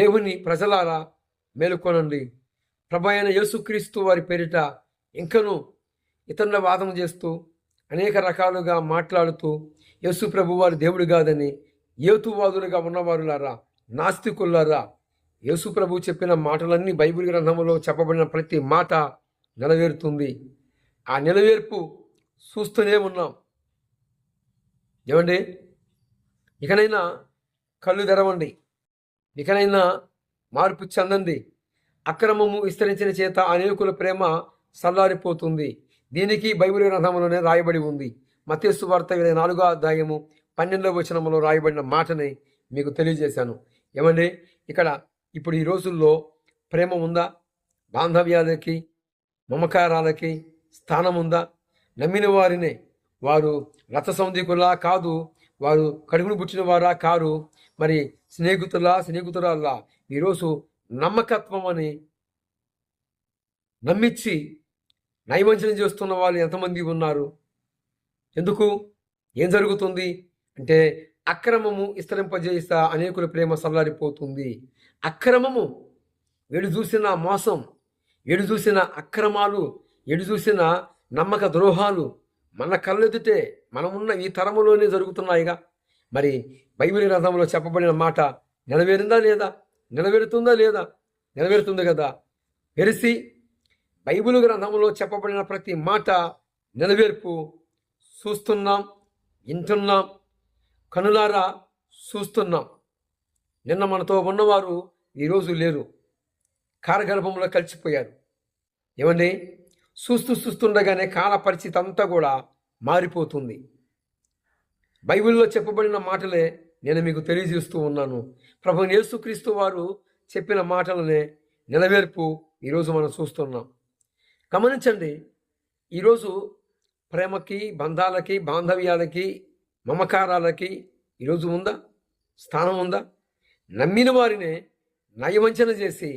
దేవుని ప్రజలారా మేలుకొనండి. ప్రభైన యేసుక్రీస్తు వారి పేరిట ఇంకను ఇతరుల వాదన చేస్తూ అనేక రకాలుగా మాట్లాడుతూ యేసు ప్రభు వారి దేవుడు కాదని ఏతువాదులుగా ఉన్నవారులారా నాస్తికులారా యేసు ప్రభు చెప్పిన మాటలన్నీ బైబిల్ గ్రంథంలో చెప్పబడిన ప్రతి మాట నెరవేరుతుంది. ఆ నెరవేర్పు చూస్తూనే ఉన్నాం. ఏమండి? ఇకనైనా కళ్ళు తెరవండి. ఇకనైనా మార్పు చెందండి అక్రమము విస్తరించిన చేత అనేకుల ప్రేమ సల్లారిపోతుంది. దీనికి బైబిల్ గ్రంథంలోనే రాయబడి ఉంది. మతేసు వార్త ఇరవై నాలుగో అధ్యాయము పన్నెండవ వచనంలో రాయబడిన మాటని మీకు తెలియజేశాను. ఏమండి? ఇక్కడ ఇప్పుడు ఈ రోజుల్లో ప్రేమ ఉందా? బాంధవ్యాలకి మమకారాలకి స్థానం ఉందా? నమ్మిన వారినే వారు రథ సౌందికులా కాదు వారు కడుగును పుట్టిన వారా కారు. మరి స్నేహితులా స్నేహితురాల్లా ఈరోజు నమ్మకత్వం అని నమ్మించి నైవంచనం చేస్తున్న వాళ్ళు ఎంతమంది ఉన్నారు? ఎందుకు? ఏం జరుగుతుంది? అంటే అక్రమము విస్తరింపజేస్తా అనేకుల ప్రేమ సల్లారిపోతుంది. అక్రమము ఎడు చూసిన మోసం ఎడు చూసిన అక్రమాలు ఎడు చూసిన నమ్మక ద్రోహాలు మన కళ్ళెదుటే మనమున్న ఈ తరములోనే జరుగుతున్నాయిగా. మరి బైబిల్ గ్రంథంలో చెప్పబడిన మాట నెరవేరిందా లేదా? నెరవేరుతుందా లేదా? నెరవేరుతుంది కదా. పెరిసి బైబిల్ గ్రంథంలో చెప్పబడిన ప్రతి మాట నెరవేర్పు చూస్తున్నాం వింటున్నాం కనులారా చూస్తున్నాం. నిన్న మనతో ఉన్నవారు ఈరోజు లేరు. కారగర్భంలో కలిసిపోయారు. ఏమండి? చూస్తూ చూస్తుండగానే కాల పరిస్థితి అంతా కూడా మారిపోతుంది. బైబిల్లో చెప్పబడిన మాటలే నేను మీకు తెలియజేస్తూ ఉన్నాను. ప్రభు యేసుక్రీస్తు వారు చెప్పిన మాటలనే నెరవేర్పు ఈరోజు మనం చూస్తున్నాం. గమనించండి ఈరోజు ప్రేమకి బంధాలకి బాంధవ్యాలకి మమకారాలకి ఈరోజు ఉందా? స్థానం ఉందా? నమ్మిన వారినే నయవంచన చేసి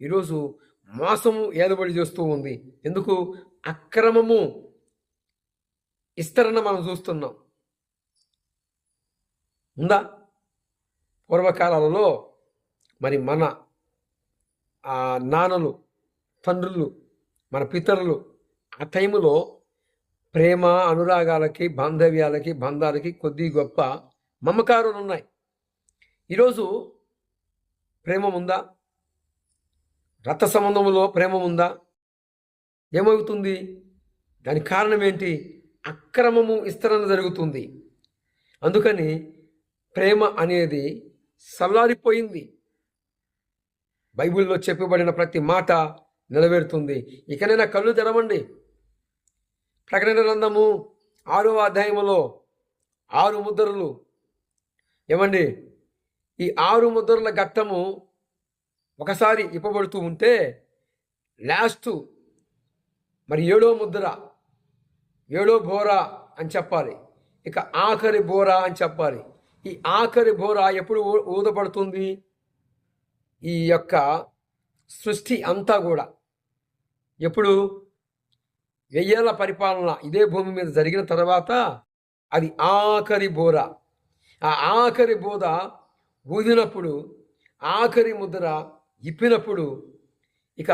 ఈరోజు మోసము ఏలుబడి చేస్తూ ఉంది. ఎందుకు? అక్రమము విస్తరణ మనం చూస్తున్నాం. ఉందా? పూర్వకాలాలలో మరి మన ఆ నాన్నలు తండ్రులు మన పితరులు ఆ టైములో ప్రేమ అనురాగాలకి బాంధవ్యాలకి బంధాలకి కొద్ది గొప్ప మమకారులు ఉన్నాయి. ఈరోజు ప్రేమ ఉందా రక్త సంబంధంలో ప్రేమ ఉందా? ఏమవుతుంది? దానికి కారణం ఏంటి? అక్రమము విస్తరణ జరుగుతుంది. అందుకని ప్రేమ అనేది సల్లారిపోయింది. బైబిల్లో చెప్పబడిన ప్రతి మాట నెరవేరుతుంది. ఇకనైనా కళ్ళు తెరవండి. ప్రకటన గ్రంథము ఆరో అధ్యాయములో ఆరు ముద్రలు. ఏమండి? ఈ ఆరు ముద్రల ఘట్టము ఒకసారి ఇప్పబడుతూ ఉంటే లాస్ట్ మరి ఏడో ముద్ర ఏడో బోరా అని చెప్పాలి. ఇక ఆఖరి బోరా అని చెప్పాలి. ఈ ఆఖరి బోరా ఎప్పుడు ఊదపడుతుంది ఈ యొక్క సృష్టి అంతా కూడా ఎప్పుడు? వెయ్యేళ్ళ పరిపాలన ఇదే భూమి మీద జరిగిన తర్వాత అది ఆఖరి బోర. ఆ ఆఖరి బోధ ఊదినప్పుడు ఆఖరి ముద్ర ఇప్పినప్పుడు ఇక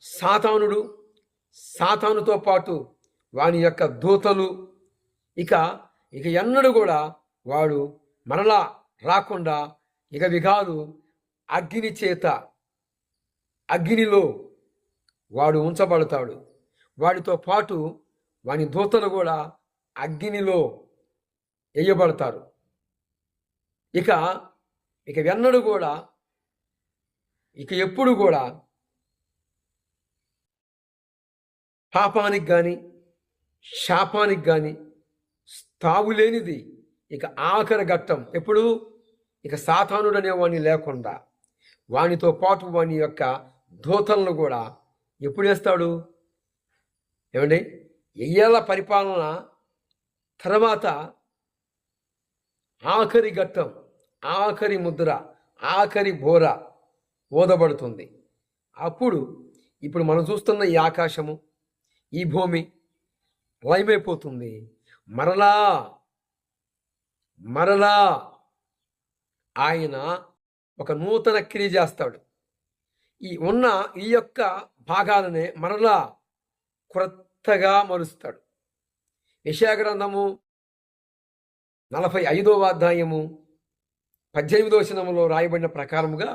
సాతానుడు సాతానుతో పాటు వాని యొక్క దూతలు ఇక ఇక ఎన్నడూ కూడా వాడు మరలా రాకుండా ఇక విగాలు అగ్ని చేత అగ్నిలో వాడు ఉంచబడతాడు. వాడితో పాటు వాని దూతలు కూడా అగ్నిలో వేయబడతారు ఇక ఇక వెన్నడు కూడా ఇక ఎప్పుడు కూడా పాపానికి కానీ శాపానికి కానీ తావులేనిది ఇక ఆఖరి ఘట్టం. ఎప్పుడు? ఇక సాతానుడు అనేవాడిని లేకుండా. వానితో పాటు వాని యొక్క దూతలను కూడా ఎప్పుడు వేస్తాడు? ఏమండి? ఎయ్యేళ్ళ పరిపాలన తర్వాత ఆఖరి ఘట్టం ఆఖరి ముద్ర ఆఖరి బోర ఓదబడుతుంది. అప్పుడు ఇప్పుడు మనం చూస్తున్న ఈ ఆకాశము ఈ భూమి లయమైపోతుంది. మరలా మరలా ఆయన ఒక నూతన క్రియ చేస్తాడు. ఈ ఉన్న ఈ యొక్క భాగాలనే మరలా క్రొత్తగా మరుస్తాడు. విషయాగ్రంథము నలభై ఐదవ అధ్యాయము పద్దెనిమిదో శనములో రాయబడిన ప్రకారముగా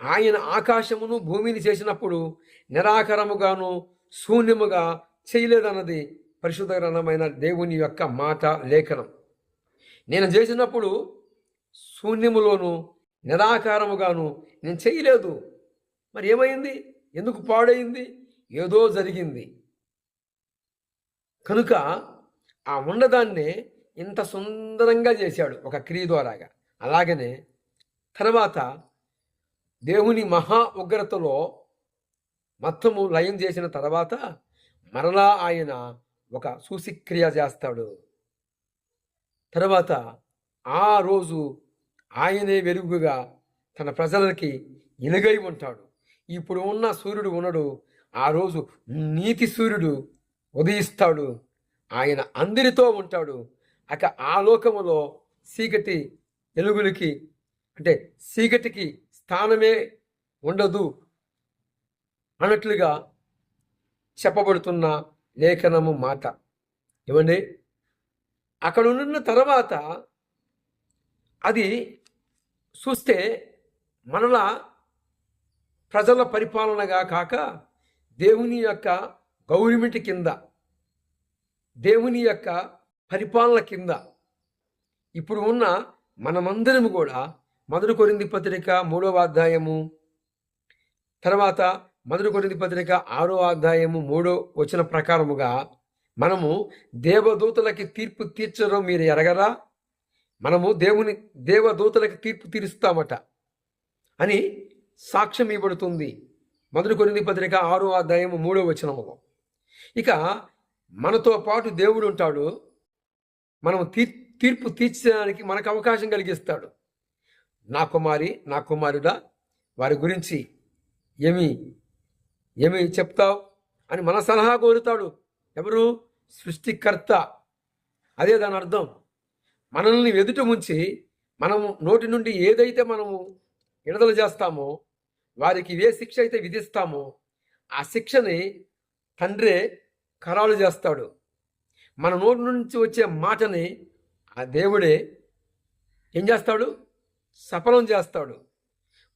ఆయన ఆకాశమును భూమిని చేసినప్పుడు నిరాకరముగాను శూన్యముగా చేయలేదన్నది పరిశుద్ధ గ్రంథమైన దేవుని యొక్క మాట లేఖనం. నేను చేసినప్పుడు శూన్యములోను నిరాకారముగాను నేను చేయలేదు. మరి ఏమైంది? ఎందుకు పాడైంది? ఏదో జరిగింది. కనుక ఆ ఉన్నదాన్ని ఇంత సుందరంగా చేశాడు ఒక క్రియ ద్వారాగా. అలాగనే తర్వాత దేవుని మహా ఉగ్రతలో మొత్తము లయం చేసిన తర్వాత మరలా ఆయన ఒక సూసిక్రియ చేస్తాడు. తర్వాత ఆ రోజు ఆయనే వెలుగుగా తన ప్రజలకి ఎలుగై ఉంటాడు. ఇప్పుడు ఉన్న సూర్యుడు ఉండడు ఆ రోజు నీతి సూర్యుడు ఉదయిస్తాడు. ఆయన అందరితో ఉంటాడు. అక ఆ లోకములో చీకటి ఎలుగులకి అంటే చీకటికి స్థానమే ఉండదు అన్నట్లుగా చెప్పబడుతున్న లేఖనము మాట. ఏమండి? అక్కడ ఉన్న తర్వాత అది చూస్తే మనలా ప్రజల పరిపాలనగా కాక దేవుని యొక్క గవర్నమెంట్ కింద దేవుని యొక్క పరిపాలన కింద ఇప్పుడు ఉన్న మనమందరం కూడా మొదటి కొరింది పత్రిక మూడవ అధ్యాయము. తర్వాత మొదటి కొరింది పత్రిక ఆరో అధ్యాయము మూడో వచ్చిన ప్రకారముగా మనము దేవదూతలకి తీర్పు తీర్చడం మీరు ఎరగరా? మనము దేవుని దేవదూతలకి తీర్పు తీరుస్తామట అని సాక్ష్యం ఇవ్వబడుతుంది. మొదటి కొరింది పత్రిక ఆరో అధ్యాయము మూడో వచనములో. ఇక మనతో పాటు దేవుడు ఉంటాడు. మనం తీర్ తీర్పు తీర్చడానికి మనకు అవకాశం కలిగిస్తాడు. నా కుమారి నా కుమారుడా వారి గురించి ఏమి ఏమి చెప్తావు? అని మన సలహా కోరుతాడు. ఎవరు? సృష్టికర్త. అదే దాని అర్థం. మనల్ని ఎదుట ఉంచి మనము నోటి నుండి ఏదైతే మనము విడుదల చేస్తామో వారికి ఏ శిక్ష అయితే విధిస్తామో ఆ శిక్షని తండ్రే ఖరాలు చేస్తాడు. మన నోటి నుంచి వచ్చే మాటని ఆ దేవుడే ఏం చేస్తాడు? సఫలం చేస్తాడు.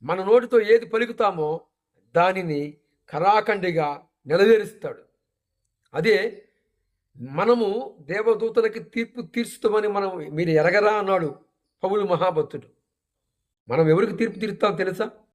మన నోటితో ఏది పలుకుతామో దానిని కరాఖండిగా నెరవేరుస్తాడు అదే మనము దేవదూతలకి తీర్పు తీర్చుతామని మనం మీరు ఎరగరా అన్నాడు పౌలు మహాభక్తుడు. మనం ఎవరికి తీర్పు తీరుస్తాం తెలుసా?